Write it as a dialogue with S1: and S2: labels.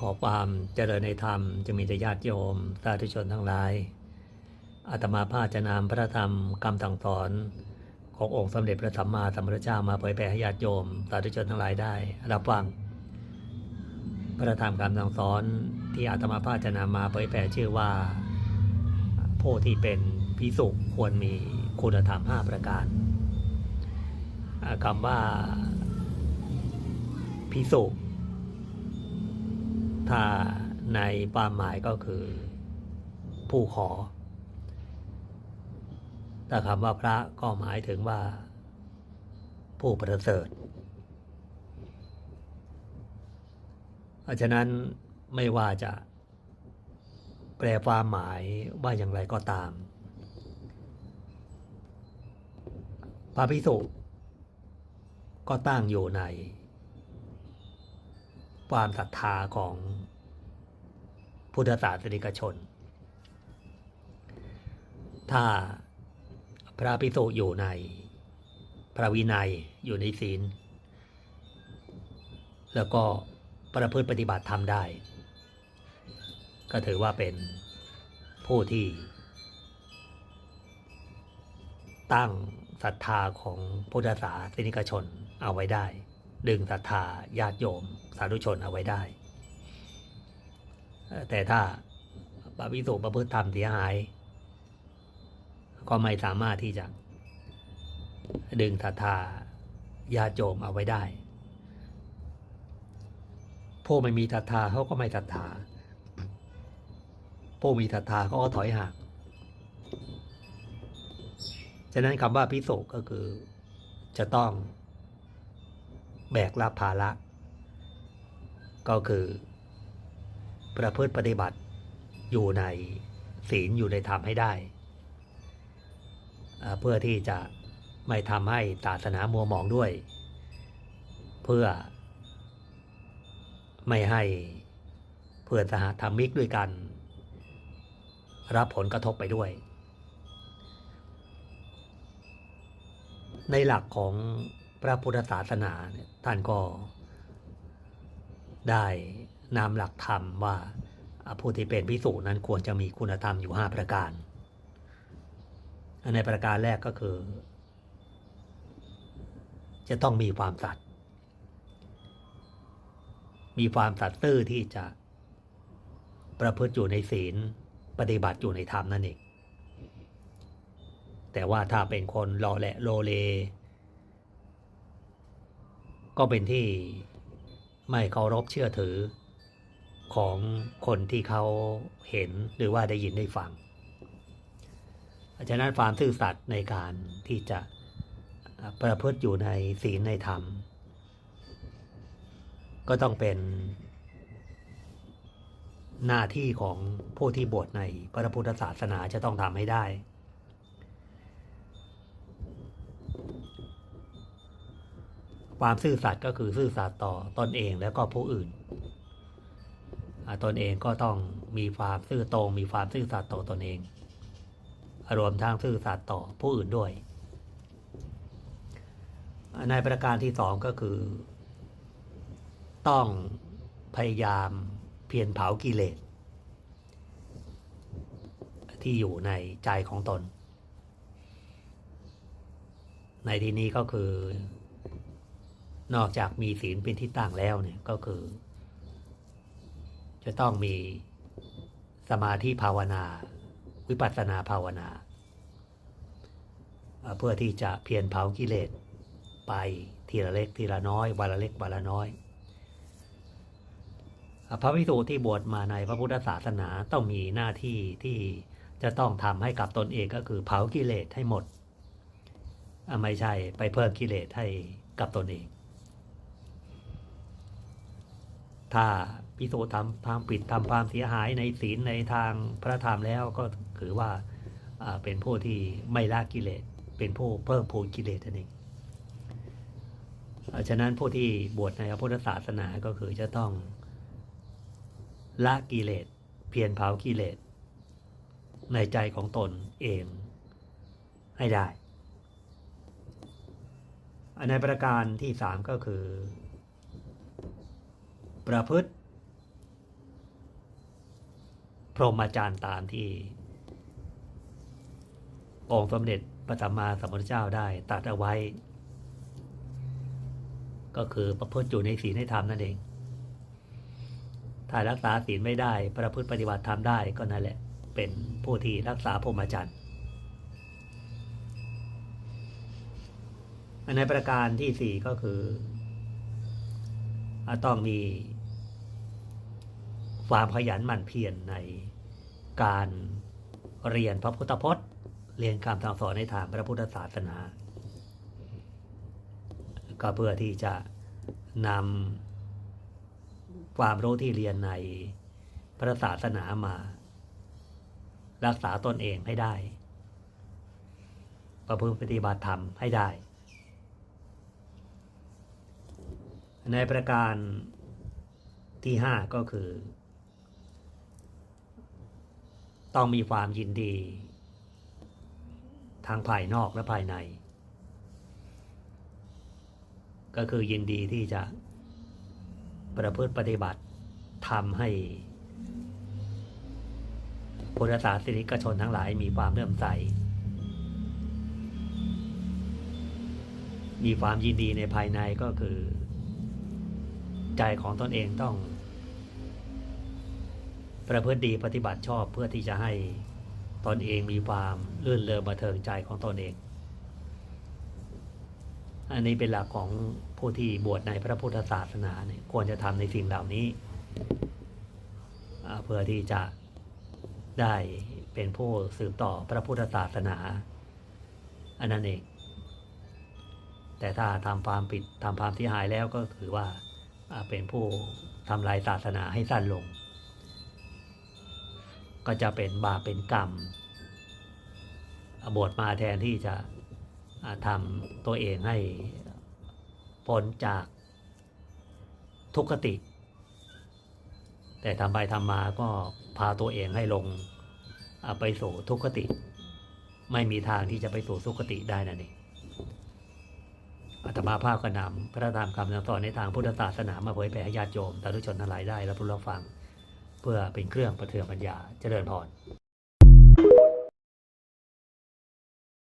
S1: ขอความเจริญในธรรมจะมีแต่ญาติโยมสาธุชนทั้งหลายอาตมาภาจะนำพระธรรมคำสั่งสอน ขององค์สมเด็จพระสัมมาสัมพุทธเจ้ามาเผยแผ่ให้ญาติโยมสาธุชนทั้งหลายได้รับฟังพระธรรมคำสั่งสอนที่อาตมาภาจะนำมาเผยแผ่ชื่อว่าผู้ที่เป็นพิสุควรมีคุณธรรม5ประการอ่าคำว่าพิสุ ถ้าในความหมายก็คือผู้ขอ แต่คำว่าพระก็หมายถึงว่า ผู้ประเสริฐเพราะฉะนั้นไม่ว่าจะแปลความหมายว่าอย่างไรก็ตาม พระพิสุก็ตั้งอยู่ใน ความศรัทธาของพุทธศาสนิกชน ถ้าพระภิกษุอยู่ใน พระวินัยอยู่ในศีล แล้วก็ประพฤติปฏิบัติธรรมได้ ก็ถือว่าเป็นผู้ที่ ตั้งศรัทธาของพุทธศาสนิกชนเอาไว้ได้ ดึงศรัทธาญาติโยมสาธุชนเอาไว้ได้ แต่ถ้าปวิสุประพฤติธรรมเสียหาย ก็ไม่สามารถที่จะ ดึงศรัทธาญาติโยมเอาไว้ได้ ผู้ไม่มีศรัทธาเขาก็ไม่ศรัทธา ผู้มีศรัทธาเขาก็ถอยห่าง ฉะนั้นคำว่าพิสุก็คือจะต้อง แบกรับภาระ ก็คือ ประพฤติปฏิบัติอยู่ในศีลอยู่ในธรรมให้ได้ เพื่อที่จะไม่ทำให้ศาสนามัวหมองด้วย เพื่อ ไม่ให้เพื่อนสหธรรมิกด้วยกัน รับผลกระทบไปด้วย ในหลักของ พระพุทธศาสนาเนี่ยท่านก็ได้นำหลักธรรมว่าผู้ที่เป็นพิสูจนั้นควรจะมีคุณธรรมอยู่ 5 ประการ ในประการแรกก็คือ จะต้องมีความสัตย์ มีความสัตย์ซื่อที่จะประพฤติอยู่ในศีลปฏิบัติอยู่ในธรรมนั่นเอง แต่ว่าถ้าเป็นคนรอแหละโลเล ก็เป็นที่ไม่เคารพเชื่อถือของคนที่เขาเห็นหรือว่าได้ยินได้ฟังเพราะฉะนั้นความซื่อสัตย์ในการที่จะประพฤติอยู่ในศีลในธรรม ก็ต้องเป็นหน้าที่ของผู้ที่บวชในพระพุทธศาสนาจะต้องทำให้ได้ ความซื่อสัตย์ก็คือซื่อสัตย์ต่อตนเองแล้วก็ผู้อื่นตนเองก็ต้องมีความซื่อตรง มีความซื่อสัตย์ต่อตนเอง รวมทั้งซื่อสัตย์ต่อผู้อื่นด้วย ในประการที่สองก็คือ ต้องพยายามเพียรเผากิเลส ที่อยู่ในใจของตน ในที่นี้ก็คือ นอกจากมีศีลเป็นที่ตั้งแล้วเนี่ยก็คือ จะต้องมีสมาธิภาวนา วิปัสสนาภาวนา เพื่อที่จะเพียรเผากิเลสไปทีละเล็กทีละน้อยวันละเล็กวันละน้อยอะพระภิกษุที่บวชมาในพระพุทธศาสนาต้องมีหน้าที่ที่จะต้องทำให้กับตนเองก็คือเผากิเลสให้หมด ไม่ใช่ไปเพิ่มกิเลสให้กับตนเอง ถ้าพิโสทำทางผิดทำความเสียหายในศีลในทางพระธรรมแล้วก็ถือว่าเป็นผู้ที่ไม่ละกิเลส เป็นผู้เพิ่มพูนกิเลสนั่นเองฉะนั้นผู้ที่บวชในพระพุทธศาสนาก็คือจะต้องละกิเลส เพียรเผากิเลส ในใจของตนเองให้ได้ ในประการที่สามก็คือ ประพฤติ พรหมจรรย์ตามที่องค์สมเด็จพระสัมมาสัมพุทธเจ้าได้ตรัดเอาไว้ ก็คือประพฤติอยู่ในศีลในธรรมนั่นเอง ถ้ารักษาศีลไม่ได้ ประพฤติปฏิบัติธรรมได้ก็นั่นแหละ เป็นผู้ที่รักษาพรหมจรรย์ในประการที่สี่ก็คือ ต้องมี ความขยันหมั่นเพียรในการเรียนพระพุทธพจน์ เรียนคำสั่งสอนในทางพระพุทธศาสนา ก็เพื่อที่จะนำความรู้ที่เรียนในพระศาสนามา รักษาตนเองให้ได้ ประพฤติปฏิบัติธรรมให้ได้ ในประการที่ห้าก็คือ ต้องมีความยินดี ทางภายนอกและภายใน ก็คือยินดีที่จะประพฤติปฏิบัติทำให้พุทธศาสนิกชนทั้งหลายมีความเลื่อมใส มีความยินดีในภายในก็คือ ใจของตนเองต้อง ประพฤติดีปฏิบัติชอบเพื่อที่จะให้ตนเองมีความลื่นเลงบันเทิงใจของตนเอง อันนี้เป็นหลักของผู้ที่บวชในพระพุทธศาสนาเนี่ยควรจะทำในสิ่งเหล่านี้ เพื่อที่จะได้เป็นผู้สืบต่อพระพุทธศาสนา อันนั้นเอง แต่ถ้าทำความผิดทำความที่หายแล้วก็ถือว่าอ่าเป็นผู้ทำลายศาสนาให้สั้นลง ก็จะเป็นบาปเป็นกรรม บวชมาแทนที่จะทำตัวเองให้พ้นจากทุกขติ แต่ทำไปทำมาก็พาตัวเองให้ลงไปสู่ทุกขติ ไม่มีทางที่จะไปสู่สุขติได้นั่นเองอาตมาภาพก็นำพระธรรมคำสังสอนในทางพุทธศาสนามาเผยแผ่ให้ญาติโยมสาธุชนทั้งหลายได้รับรู้รับฟัง เพื่อเป็นเครื่องประเทืองปัญญาเจริญพร